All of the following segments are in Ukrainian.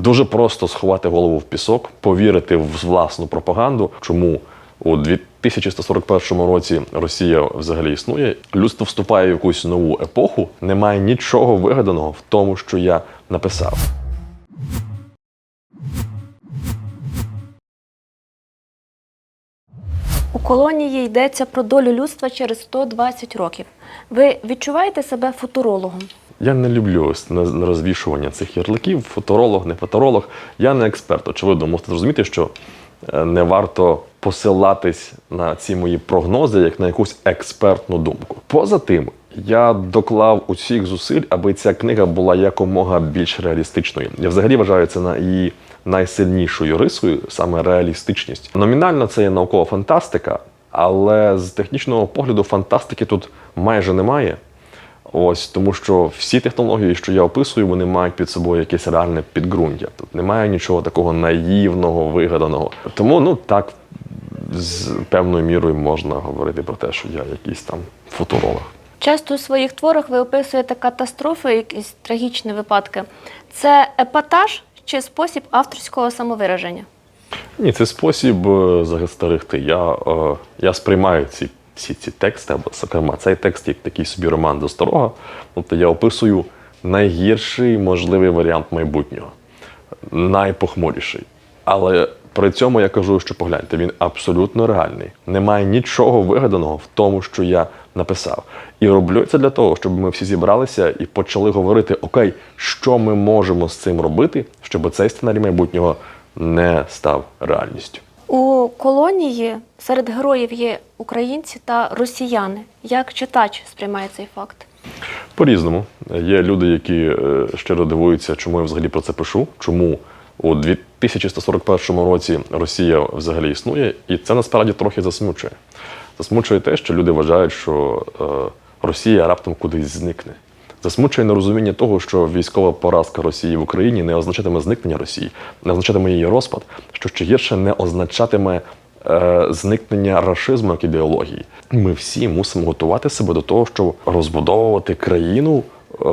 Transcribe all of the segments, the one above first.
Дуже просто сховати голову в пісок, повірити в власну пропаганду, чому у 2141 році Росія взагалі існує. Людство вступає в якусь нову епоху. Немає нічого вигаданого в тому, що я написав. У колонії йдеться про долю людства через 120 років. Ви відчуваєте себе футурологом? Я не люблю ось на- розвішування цих ярликів. Фоторолог, не фоторолог. Я не експерт. Очевидно, мусите зрозуміти, що е, не варто посилатись на ці мої прогнози як на якусь експертну думку. Поза тим, я доклав усіх зусиль, аби ця книга була якомога більш реалістичною. Я взагалі вважаю це на її найсильнішою рисою, саме реалістичність. Номінально це є наукова фантастика, але з технічного погляду фантастики тут майже немає. Ось тому, що всі технології, що я описую, вони мають під собою якесь реальне підґрунтя. Тут немає нічого такого наївного, вигаданого. Тому, ну так, з певною мірою можна говорити про те, що я якийсь там футуролог. Часто у своїх творах ви описуєте катастрофи, якісь трагічні випадки. Це епатаж чи спосіб авторського самовираження? Ні, це спосіб е. Я, е, я сприймаю ці, всі ці тексти, або зокрема цей текст як такий собі роман до старого. Тобто я описую найгірший можливий варіант майбутнього, найпохмуріший. Але при цьому я кажу, що погляньте, він абсолютно реальний. Немає нічого вигаданого в тому, що я написав. І роблю це для того, щоб ми всі зібралися і почали говорити: окей, що ми можемо з цим робити, щоб цей сценарій майбутнього не став реальністю. У колонії серед героїв є українці та росіяни. Як читач сприймає цей факт? По-різному. Є люди, які е, щиро дивуються, чому я взагалі про це пишу, чому у 2141 році Росія взагалі існує, і це насправді трохи засмучує. Засмучує те, що люди вважають, що е, Росія раптом кудись зникне. Засмучує нерозуміння того, що військова поразка Росії в Україні не означатиме зникнення Росії, не означатиме її розпад, що ще гірше не означатиме е, зникнення рашизму як ідеології. Ми всі мусимо готувати себе до того, щоб розбудовувати країну е,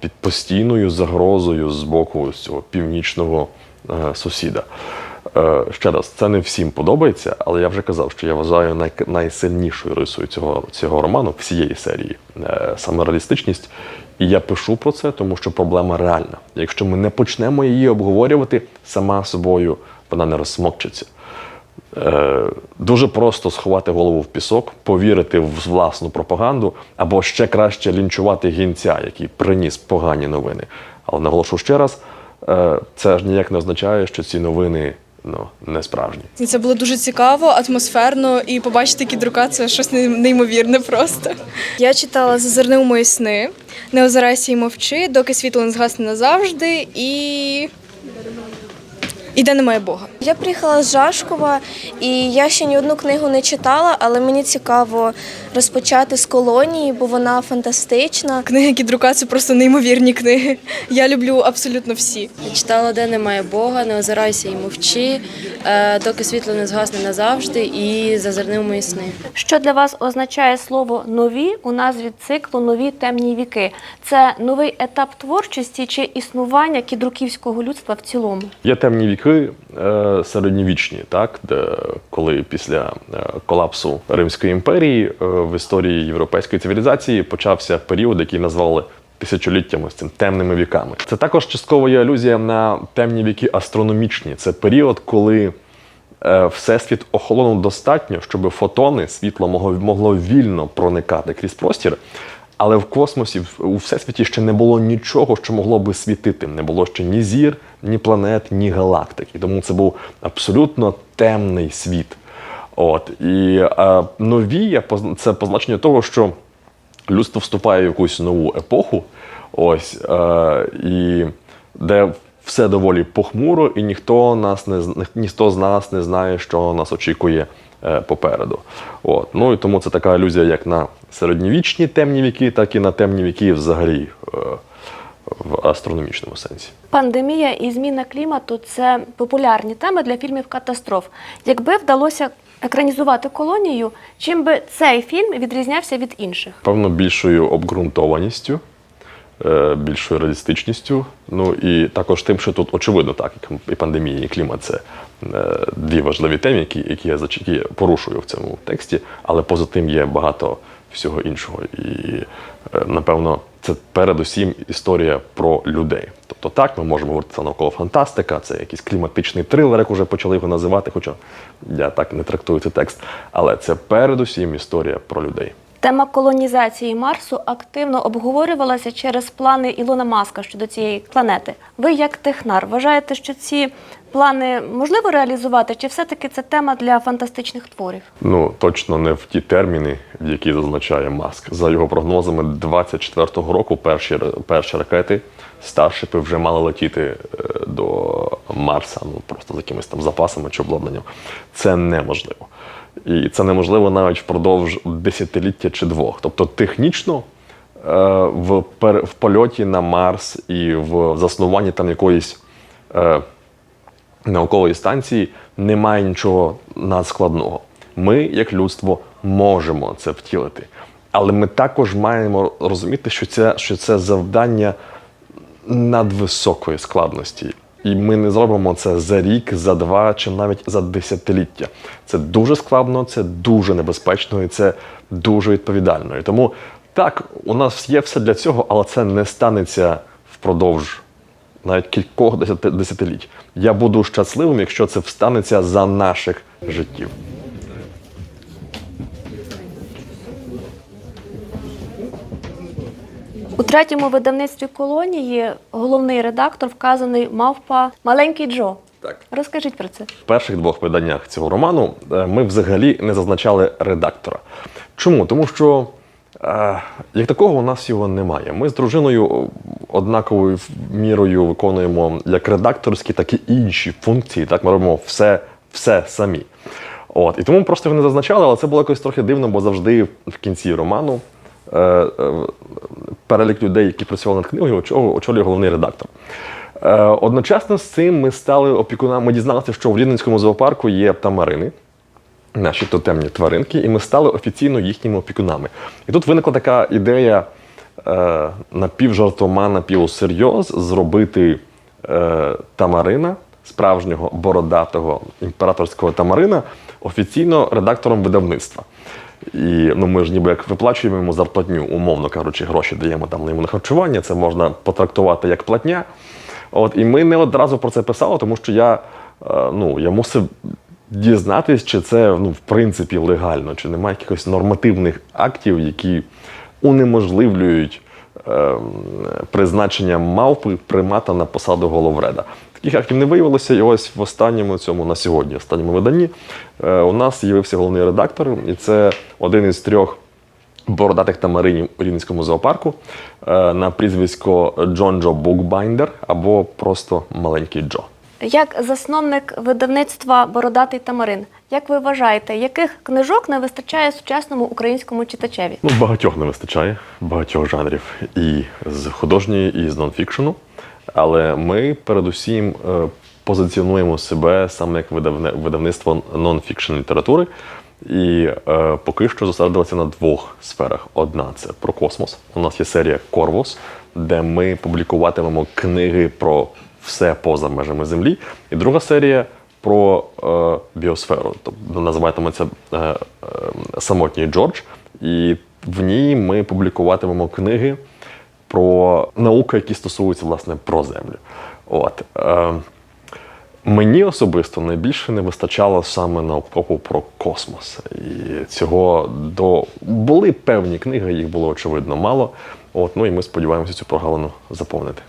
під постійною загрозою з боку цього північного е, сусіда. Е, ще раз, це не всім подобається, але я вже казав, що я вважаю най- найсильнішою рисою цього, цього роману, всієї серії, е, саме реалістичність. І я пишу про це, тому що проблема реальна. Якщо ми не почнемо її обговорювати, сама собою вона не розсмокчиться. Е, дуже просто сховати голову в пісок, повірити в власну пропаганду, або ще краще лінчувати гінця, який приніс погані новини. Але наголошу ще раз, е, це ж ніяк не означає, що ці новини ну, не справжні. Це було дуже цікаво, атмосферно, і побачити кідрука це щось неймовірне просто. Я читала Зазирни у мої сни, не озирайся і мовчи, доки світло не згасне назавжди і. І де немає Бога. Я приїхала з Жашкова, і я ще ні одну книгу не читала, але мені цікаво розпочати з колонії, бо вона фантастична. Книги кідрука це просто неймовірні книги. Я люблю абсолютно всі. Читала, де немає Бога, не озирайся і мовчи, е, доки світло не згасне назавжди, і зазирни в мої сни. Що для вас означає слово нові у назві циклу Нові темні віки? Це новий етап творчості чи існування кідруківського людства в цілому? Є темні віки е, середньовічні, так, де коли після е, колапсу Римської імперії е, в історії європейської цивілізації почався період, який назвали тисячоліттями з цим темними віками. Це також частково є алюзія на темні віки астрономічні. Це період, коли всесвіт охолонув достатньо, щоб фотони світло могло, вільно проникати крізь простір. Але в космосі, у всесвіті ще не було нічого, що могло би світити. Не було ще ні зір, ні планет, ні галактик. І тому це був абсолютно темний світ. От і е, нові це позначення того, що людство вступає в якусь нову епоху, ось е, і де все доволі похмуро, і ніхто нас не ніхто з нас не знає, що нас очікує е, попереду. От. Ну і тому це така алюзія як на середньовічні темні віки, так і на темні віки взагалі е, в астрономічному сенсі. Пандемія і зміна клімату це популярні теми для фільмів катастроф. Якби вдалося екранізувати колонію, чим би цей фільм відрізнявся від інших? певно більшою обґрунтованістю, е, більшою реалістичністю. Ну і також тим, що тут очевидно, так як і пандемія, і клімат це е, дві важливі теми, які, які, я, які я порушую в цьому тексті, але поза тим є багато всього іншого. І е, напевно, це передусім історія про людей. Тобто, так, ми можемо говорити це навколо фантастика, це якийсь кліматичний трилер, як вже почали його називати, хоча я так не трактую цей текст. Але це передусім історія про людей. Тема колонізації Марсу активно обговорювалася через плани Ілона Маска щодо цієї планети. Ви, як технар, вважаєте, що ці плани можливо реалізувати, чи все-таки це тема для фантастичних творів? Ну точно не в ті терміни, в які зазначає Маск. За його прогнозами, 24-го року перші перші ракети старшипи вже мали летіти е, до Марса, ну просто з якимись там запасами чи обладнанням. Це неможливо. І це неможливо навіть впродовж десятиліття чи двох. Тобто технічно е, в, в польоті на Марс і в заснуванні там якоїсь. Наукової станції немає нічого надскладного. Ми, як людство, можемо це втілити. Але ми також маємо розуміти, що це, що це завдання надвисокої складності. І ми не зробимо це за рік, за два чи навіть за десятиліття. Це дуже складно, це дуже небезпечно і це дуже відповідально. І тому так, у нас є все для цього, але це не станеться впродовж навіть кількох десяти- десятиліть. Я буду щасливим, якщо це встанеться за наших життів. У третьому видавництві колонії головний редактор вказаний мавпа маленький Джо. Так. Розкажіть про це. В перших двох виданнях цього роману е, ми взагалі не зазначали редактора. Чому? Тому що як такого у нас його немає. Ми з дружиною однаковою мірою виконуємо як редакторські, так і інші функції. Так, ми робимо все, все самі. От, і тому ми просто його не зазначали, але це було якось трохи дивно, бо завжди в кінці роману е, е, перелік людей, які працювали над книгою, очолює головний редактор. Е, Одночасно з цим ми стали опікунами. Ми дізналися, що в Рівненському зоопарку є тамарини, наші тотемні тваринки, і ми стали офіційно їхніми опікунами. І тут виникла така ідея е, напівжартома, напівсерйоз зробити е, тамарина, справжнього бородатого імператорського тамарина, офіційно редактором видавництва. І ну, ми ж ніби як виплачуємо йому зарплатню, умовно кажучи, гроші даємо там йому на харчування. Це можна потрактувати як платня. От, і ми не одразу про це писали, тому що я, е, ну, я мусив дізнатись, чи це ну, в принципі легально, чи немає якихось нормативних актів, які унеможливлюють е, призначення мавпи примата на посаду головреда. Таких актів не виявилося, і ось в останньому цьому на сьогодні, останньому виданні, е, у нас з'явився головний редактор, і це один із трьох бородатих тамаринів у Рівненському зоопарку е, на прізвисько Джон Джо Букбайндер або просто маленький Джо. Як засновник видавництва Бородатий Тамарин, як ви вважаєте, яких книжок не вистачає сучасному українському читачеві? Ну, багатьох не вистачає, багатьох жанрів і з художньої, і з нонфікшену. Але ми передусім е, позиціонуємо себе саме як видавництво нонфікшн літератури. І е, поки що зосередилися на двох сферах. Одна це про космос. У нас є серія Корвус, де ми публікуватимемо книги про все поза межами Землі. І друга серія про е, біосферу. Тобто називатиметься е, е, Самотній Джордж. І в ній ми публікуватимемо книги про науку, які стосуються власне про землю. От. Е, Мені особисто найбільше не вистачало саме науково про космос. І цього до були певні книги, їх було очевидно мало. От, ну і ми сподіваємося цю прогалину заповнити.